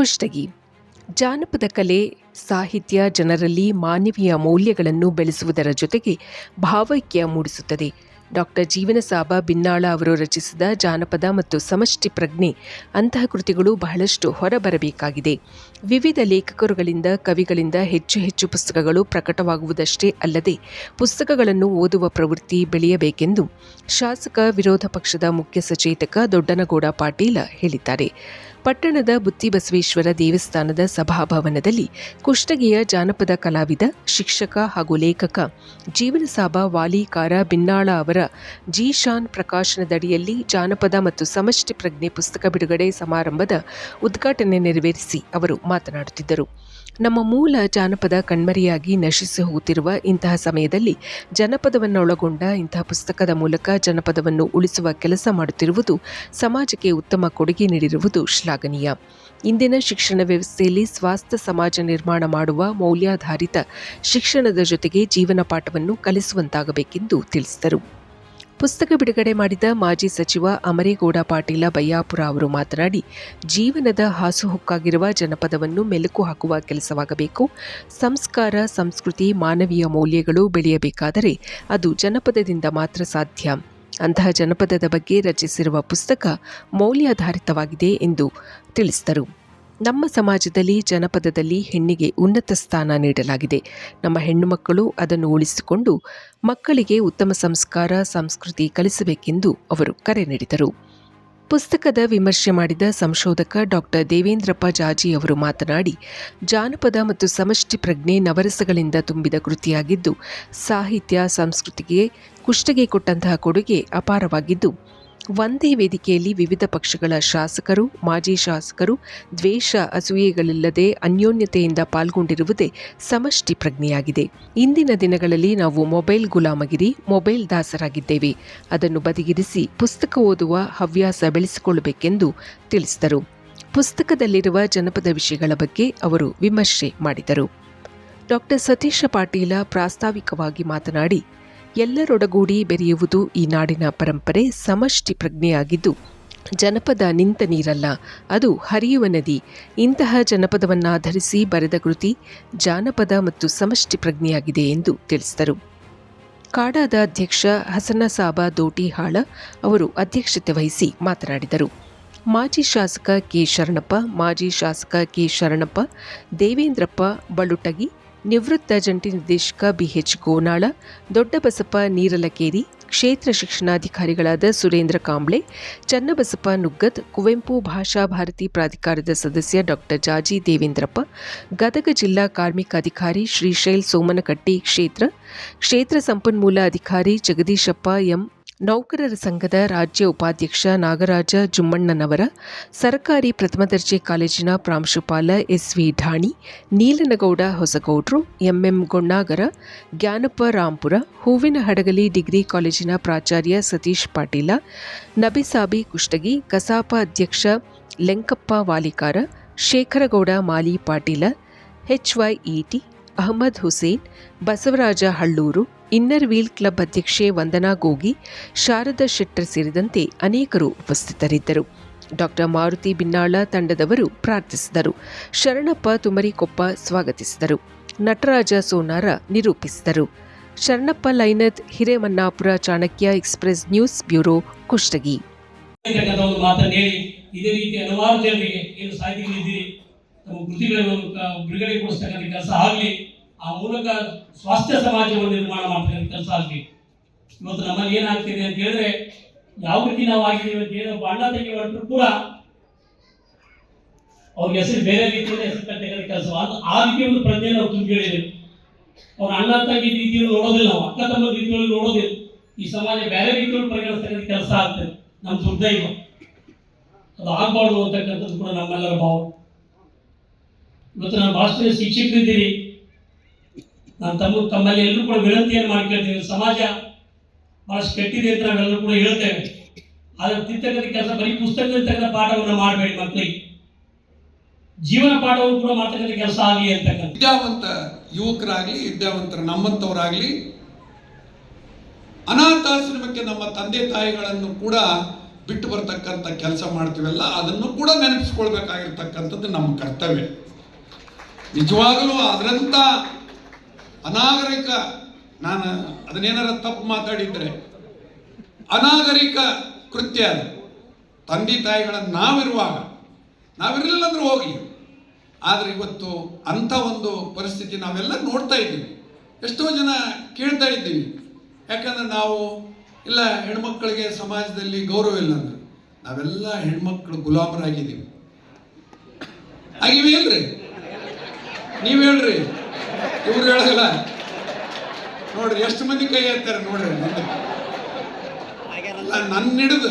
ಕುಷ್ಟಗಿ ಜಾನಪದ ಕಲೆ, ಸಾಹಿತ್ಯ, ಜನರಲ್ಲಿ ಮಾನವೀಯ ಮೌಲ್ಯಗಳನ್ನು ಬೆಳೆಸುವುದರ ಜೊತೆಗೆ ಭಾವೈಕ್ಯ ಮೂಡಿಸುತ್ತದೆ. ಡಾಕ್ಟರ್ ಜೀವನಸಾಬ ಬಿನ್ನಾಳ ಅವರು ರಚಿಸಿದ ಜಾನಪದ ಮತ್ತು ಸಮಷ್ಟಿ ಪ್ರಜ್ಞೆ ಅಂತಹ ಕೃತಿಗಳು ಬಹಳಷ್ಟು ಹೊರಬರಬೇಕಾಗಿದೆ. ವಿವಿಧ ಲೇಖಕರುಗಳಿಂದ, ಕವಿಗಳಿಂದ ಹೆಚ್ಚು ಹೆಚ್ಚು ಪುಸ್ತಕಗಳು ಪ್ರಕಟವಾಗುವುದಷ್ಟೇ ಅಲ್ಲದೆ ಪುಸ್ತಕಗಳನ್ನು ಓದುವ ಪ್ರವೃತ್ತಿ ಬೆಳೆಯಬೇಕೆಂದು ಶಾಸಕ ವಿರೋಧ ಪಕ್ಷದ ಮುಖ್ಯ ಸಚೇತಕ ದೊಡ್ಡನಗೌಡ ಪಾಟೀಲ ಹೇಳಿದ್ದಾರೆ. ಪಟ್ಟಣದ ಬುತ್ತಿಬಸವೇಶ್ವರ ದೇವಸ್ಥಾನದ ಸಭಾಭವನದಲ್ಲಿ ಕುಷ್ಟಗಿಯ ಜಾನಪದ ಕಲಾವಿದ, ಶಿಕ್ಷಕ ಹಾಗೂ ಲೇಖಕ ಜೀವನಸಾಬ ವಾಲಿಕಾರ ಬಿನ್ನಾಳ ಅವರ ಜೀಶಾನ್ ಪ್ರಕಾಶನದಡಿಯಲ್ಲಿ ಜಾನಪದ ಮತ್ತು ಸಮಷ್ಟಿ ಪ್ರಜ್ಞೆ ಪುಸ್ತಕ ಬಿಡುಗಡೆ ಸಮಾರಂಭದ ಉದ್ಘಾಟನೆ ನೆರವೇರಿಸಿ ಅವರು ಮಾತನಾಡುತ್ತಿದ್ದರು. ನಮ್ಮ ಮೂಲ ಜಾನಪದ ಕಣ್ಮರೆಯಾಗಿ ನಶಿಸಿ ಹೋಗುತ್ತಿರುವ ಇಂತಹ ಸಮಯದಲ್ಲಿ ಜನಪದವನ್ನೊಳಗೊಂಡ ಇಂತಹ ಪುಸ್ತಕದ ಮೂಲಕ ಜನಪದವನ್ನು ಉಳಿಸುವ ಕೆಲಸ ಮಾಡುತ್ತಿರುವುದು ಸಮಾಜಕ್ಕೆ ಉತ್ತಮ ಕೊಡುಗೆ ನೀಡಿರುವುದು ಶ್ಲಾಘನೀಯ. ಇಂದಿನ ಶಿಕ್ಷಣ ವ್ಯವಸ್ಥೆಯಲ್ಲಿ ಸ್ವಾಸ್ಥ್ಯ ಸಮಾಜ ನಿರ್ಮಾಣ ಮಾಡುವ ಮೌಲ್ಯಾಧಾರಿತ ಶಿಕ್ಷಣದ ಜೊತೆಗೆ ಜೀವನ ಪಾಠವನ್ನು ಕಲಿಸುವಂತಾಗಬೇಕೆಂದು ತಿಳಿಸಿದರು. ಪುಸ್ತಕ ಬಿಡುಗಡೆ ಮಾಡಿದ ಮಾಜಿ ಸಚಿವ ಅಮರೇಗೌಡ ಪಾಟೀಲ ಬಯ್ಯಾಪುರ ಅವರು ಮಾತನಾಡಿ, ಜೀವನದ ಹಾಸುಹೊಕ್ಕಾಗಿರುವ ಜನಪದವನ್ನು ಮೆಲುಕು ಹಾಕುವ ಕೆಲಸವಾಗಬೇಕು. ಸಂಸ್ಕಾರ, ಸಂಸ್ಕೃತಿ, ಮಾನವೀಯ ಮೌಲ್ಯಗಳು ಬೆಳೆಯಬೇಕಾದರೆ ಅದು ಜನಪದದಿಂದ ಮಾತ್ರ ಸಾಧ್ಯ. ಅಂತಹ ಜನಪದದ ಬಗ್ಗೆ ರಚಿಸಿರುವ ಪುಸ್ತಕ ಮೌಲ್ಯಾಧಾರಿತವಾಗಿದೆ ಎಂದು ತಿಳಿಸಿದರು. ನಮ್ಮ ಸಮಾಜದಲ್ಲಿ ಜನಪದದಲ್ಲಿ ಹೆಣ್ಣಿಗೆ ಉನ್ನತ ಸ್ಥಾನ ನೀಡಲಾಗಿದೆ. ನಮ್ಮ ಹೆಣ್ಣು ಮಕ್ಕಳು ಅದನ್ನು ಉಳಿಸಿಕೊಂಡು ಮಕ್ಕಳಿಗೆ ಉತ್ತಮ ಸಂಸ್ಕಾರ, ಸಂಸ್ಕೃತಿ ಕಲಿಸಬೇಕೆಂದು ಅವರು ಕರೆ ನೀಡಿದರು. ಪುಸ್ತಕದ ವಿಮರ್ಶೆ ಮಾಡಿದ ಸಂಶೋಧಕ ಡಾಕ್ಟರ್ ದೇವೇಂದ್ರಪ್ಪ ಜಾಜಿ ಅವರು ಮಾತನಾಡಿ, ಜಾನಪದ ಮತ್ತು ಸಮಷ್ಟಿ ಪ್ರಜ್ಞೆ ನವರಸಗಳಿಂದ ತುಂಬಿದ ಕೃತಿಯಾಗಿದ್ದು, ಸಾಹಿತ್ಯ, ಸಂಸ್ಕೃತಿಗೆ ಕುಷ್ಟಗಿ ಕೊಟ್ಟಂತಹ ಕೊಡುಗೆ ಅಪಾರವಾಗಿದ್ದು ಒಂದೇ ವೇದಿಕೆಯಲ್ಲಿ ವಿವಿಧ ಪಕ್ಷಗಳ ಶಾಸಕರು, ಮಾಜಿ ಶಾಸಕರು, ದ್ವೇಷ ಅಸೂಯೆಗಳಿಲ್ಲದೆ ಅನ್ಯೋನ್ಯತೆಯಿಂದ ಪಾಲ್ಗೊಂಡಿರುವುದೇ ಸಮಷ್ಟಿ ಪ್ರಜ್ಞೆಯಾಗಿದೆ. ಇಂದಿನ ದಿನಗಳಲ್ಲಿ ನಾವು ಮೊಬೈಲ್ ಗುಲಾಮಗಿರಿ, ಮೊಬೈಲ್ ದಾಸರಾಗಿದ್ದೇವೆ. ಅದನ್ನು ಬದಿಗಿರಿಸಿ ಪುಸ್ತಕ ಓದುವ ಹವ್ಯಾಸ ಬೆಳೆಸಿಕೊಳ್ಳಬೇಕೆಂದು ತಿಳಿಸಿದರು. ಪುಸ್ತಕದಲ್ಲಿರುವ ಜನಪದ ವಿಷಯಗಳ ಬಗ್ಗೆ ಅವರು ವಿಮರ್ಶೆ ಮಾಡಿದರು. ಡಾಕ್ಟರ್ ಸತೀಶ ಪಾಟೀಲ ಪ್ರಾಸ್ತಾವಿಕವಾಗಿ ಮಾತನಾಡಿ ಎಲ್ಲರೊಡಗೂಡಿ ಬೆರೆಯುವುದು ಈ ನಾಡಿನ ಪರಂಪರೆ ಸಮಷ್ಟಿ ಪ್ರಜ್ಞೆಯಾಗಿದ್ದು, ಜನಪದ ನಿಂತ ನೀರಲ್ಲ, ಅದು ಹರಿಯುವ ನದಿ. ಇಂತಹ ಜನಪದವನ್ನಾಧರಿಸಿ ಬರೆದ ಕೃತಿ ಜಾನಪದ ಮತ್ತು ಸಮಷ್ಟಿ ಪ್ರಜ್ಞೆಯಾಗಿದೆ ಎಂದು ತಿಳಿಸಿದರು. ಕಾಡಾದ ಅಧ್ಯಕ್ಷ ಹಸನಸಾಬ ದೋಟಿಹಾಳ ಅವರು ಅಧ್ಯಕ್ಷತೆ ವಹಿಸಿ ಮಾತನಾಡಿದರು. ಮಾಜಿ ಶಾಸಕ ಕೆ ಶರಣಪ್ಪ, ಮಾಜಿ ಶಾಸಕ ಕೆ ಶರಣಪ್ಪ, ದೇವೇಂದ್ರಪ್ಪ ಬಳುಟಗಿ ನಿವೃತ್ತ ಜಂಟಿ ನಿರ್ದೇಶಕ ಬಿಎಚ್ ಗೋನಾಳ ದೊಡ್ಡಬಸಪ್ಪ ನೀರಲಕೇರಿ, ಕ್ಷೇತ್ರ ಶಿಕ್ಷಣಾಧಿಕಾರಿಗಳಾದ ಸುರೇಂದ್ರ ಕಾಂಬ್ಳೆ, ಚನ್ನಬಸಪ್ಪ ನುಗ್ಗದ್, ಕುವೆಂಪು ಭಾಷಾ ಭಾರತಿ ಪ್ರಾಧಿಕಾರದ ಸದಸ್ಯ ಡಾಕ್ಟರ್ ಜಾಜಿ ದೇವೇಂದ್ರಪ್ಪ, ಗದಗ ಜಿಲ್ಲಾ ಕಾರ್ಮಿಕ ಅಧಿಕಾರಿ ಶ್ರೀಶೈಲ್ ಸೋಮನಕಟ್ಟಿ ಕ್ಷೇತ್ರ ಕ್ಷೇತ್ರ ಸಂಪನ್ಮೂಲ ಅಧಿಕಾರಿ ಜಗದೀಶಪ್ಪ ಎಂ ನೌಕರರ ಸಂಘದ ರಾಜ್ಯ ಉಪಾಧ್ಯಕ್ಷ ನಾಗರಾಜ ಜುಮ್ಮಣ್ಣನವರ, ಸರ್ಕಾರಿ ಪ್ರಥಮ ದರ್ಜೆ ಕಾಲೇಜಿನ ಪ್ರಾಂಶುಪಾಲ S V Dhani Neelanagouda Hosagoudru, M M Gonnagara, Jnanappa Rampur, Hoovina Hadagali degree ಕಾಲೇಜಿನ ಪ್ರಾಚಾರ್ಯ ಸತೀಶ್ ಪಾಟೀಲ, ನಬಿಸಾಬಿ ಕುಷ್ಟಗಿ, ಕಸಾಪ ಅಧ್ಯಕ್ಷ Lenkappa Valikara, Shekharagouda Mali Patil HYET Ahmad Hussain, Basavaraja Halluru inner wheel club ಅಧ್ಯಕ್ಷೆ ವಂದನಾ ಗೋಗಿ, ಶಾರದಾ ಶೆಟ್ಟರ್ ಸೇರಿದಂತೆ ಅನೇಕರು ಉಪಸ್ಥಿತರಿದ್ದರು. ಡಾಕ್ಟರ್ ಮಾರುತಿ ಬಿನ್ನಾಳ ತಂಡದವರು ಪ್ರಾರ್ಥಿಸಿದರು. ಶರಣಪ್ಪ ತುಮರಿಕೊಪ್ಪ ಸ್ವಾಗತಿಸಿದರು. ನಟರಾಜ ಸೋನಾರ ನಿರೂಪಿಸಿದರು. Sharanappa Lainath, Hiremannapura Chanakya express news bureau Kushtagi. ಇದೇ ಹಲವಾರು ಜನರಿಗೆ ಏನು ಕೆಲಸ ಆಗಲಿ ಆ ಮೂಲಕ ಸ್ವಾಸ್ಥ್ಯ ಸಮಾಜವನ್ನು ನಿರ್ಮಾಣ ಮಾಡ್ತಕ್ಕಂಥ ಕೆಲಸ ಆಗಲಿ ಇವತ್ತು ನಮ್ಮಲ್ಲಿ ಏನಾಗ್ತಿದೆ ಅಂತ ಹೇಳಿದ್ರೆ, ಯಾವ ರೀತಿ ನಾವು ಆಗಿದ್ದೀವಿ ಅಂತ ಏನೋ ಅಣ್ಣ ತಂಗಿ ಹೊರಟರು ಕೂಡ ಅವ್ರಿಗೆ ಹೆಸರು ಬೇರೆ ರೀತಿಯಲ್ಲಿ ಹೆಸರು ಕಟ್ಟತಕ್ಕಂಥ ಕೆಲಸ ಅದು- ಆ ರೀತಿಯ ಒಂದು ಪ್ರಜ್ಞೆ ನಾವು ಹೇಳಿದೆ ಅವ್ರ ಅಣ್ಣ ತಂಗಿ ರೀತಿಯಲ್ಲಿ ನೋಡೋದಿಲ್ಲ ನಾವು, ಅಕ್ಕ ತಮ್ಮ ರೀತಿಯಲ್ಲಿ ನೋಡೋದಿಲ್ಲ. ಈ ಸಮಾಜ ಬೇರೆ ರೀತಿಯಲ್ಲಿ ಪರಿಗಣಿಸ್ತಕ್ಕಂಥ ಕೆಲಸ ಆಗ್ತದೆ ನಮ್ಮ ದುರ್ದೈವ. ಅದು ಆಗಬಾರ್ದು ಅಂತಕ್ಕಂಥದ್ದು ಕೂಡ ನಮ್ಮೆಲ್ಲರ ಭಾವ. ಇವತ್ತು ನಾನು ಜನ ಶಿಕ್ಷಕರಿದ್ದೀರಿ. ನಾನು ತಮ್ಮ ತಮ್ಮಲ್ಲಿ ಎಲ್ಲರೂ ಕೂಡ ವಿನಂತಿಯನ್ನು ಮಾಡ್ಕೊಳ್ತೀನಿ. ಸಮಾಜ ಭಾಳಷ್ಟು ಕೆಟ್ಟಿದೆ ಅಂತ ನಾವೆಲ್ಲರೂ ಕೂಡ ಹೇಳ್ತೇವೆ. ಆದರೆ ತಿರ್ತಕ್ಕಂಥ ಕೆಲಸ ಬರೀ ಪುಸ್ತಕದಲ್ಲಿ ತಕ್ಕಂಥ ಪಾಠವನ್ನು ಮಾಡಬೇಡಿ ಮಕ್ಕಳಿಗೆ ಜೀವನ ಪಾಠವನ್ನು ಕೂಡ ಮಾಡ್ತಕ್ಕಂಥ ಕೆಲಸ ಆಗಲಿ ಅಂತಕ್ಕಂಥ. ವಿದ್ಯಾವಂತ ಯುವಕರಾಗಲಿ, ವಿದ್ಯಾವಂತರ ನಮ್ಮಂಥವರಾಗಲಿ, ಅನಾಥಾಶ್ರಮಕ್ಕೆ ನಮ್ಮ ತಂದೆ ತಾಯಿಗಳನ್ನು ಕೂಡ ಬಿಟ್ಟು ಬರ್ತಕ್ಕಂಥ ಕೆಲಸ ಮಾಡ್ತೀವಲ್ಲ, ಅದನ್ನು ಕೂಡ ನೆನಪಿಸ್ಕೊಳ್ಬೇಕಾಗಿರ್ತಕ್ಕಂಥದ್ದು ನಮ್ಮ ಕರ್ತವ್ಯ. ನಿಜವಾಗಲೂ ಅದರಂಥ ಅನಾಗರಿಕ, ನಾನು ಅದನ್ನೇನಾರ ತಪ್ಪು ಮಾತಾಡಿದ್ರೆ ಅನಾಗರಿಕ ಕೃತ್ಯ ಅದು. ತಂದೆ ತಾಯಿಗಳ ನಾವಿರುವಾಗ, ನಾವಿರಲಿಲ್ಲ ಅಂದ್ರೆ ಹೋಗಿ. ಆದರೆ ಇವತ್ತು ಅಂಥ ಒಂದು ಪರಿಸ್ಥಿತಿ ನಾವೆಲ್ಲ ನೋಡ್ತಾ ಇದ್ದೀವಿ. ಎಷ್ಟೋ ಜನ ಕೇಳ್ತಾ ಇದ್ದೀವಿ. ಯಾಕಂದ್ರೆ ನಾವು, ಇಲ್ಲ ಹೆಣ್ಮಕ್ಳಿಗೆ ಸಮಾಜದಲ್ಲಿ ಗೌರವ ಇಲ್ಲ ಅಂದ್ರೆ ನಾವೆಲ್ಲ ಹೆಣ್ಮಕ್ಳು ಗುಲಾಮರಾಗಿದ್ದೀವಿ. ಆಗಿವೆ ಇಲ್ರಿ? ನೀವು ಹೇಳ್ರಿ. ಇವ್ರು ಹೇಳಲ್ಲ ನೋಡ್ರಿ ಎಷ್ಟು ಮಂದಿ ಕೈ ಎತ್ತಾರೆ ನೋಡ್ರಿ. ನನ್ನ ಹಿಡಿದು.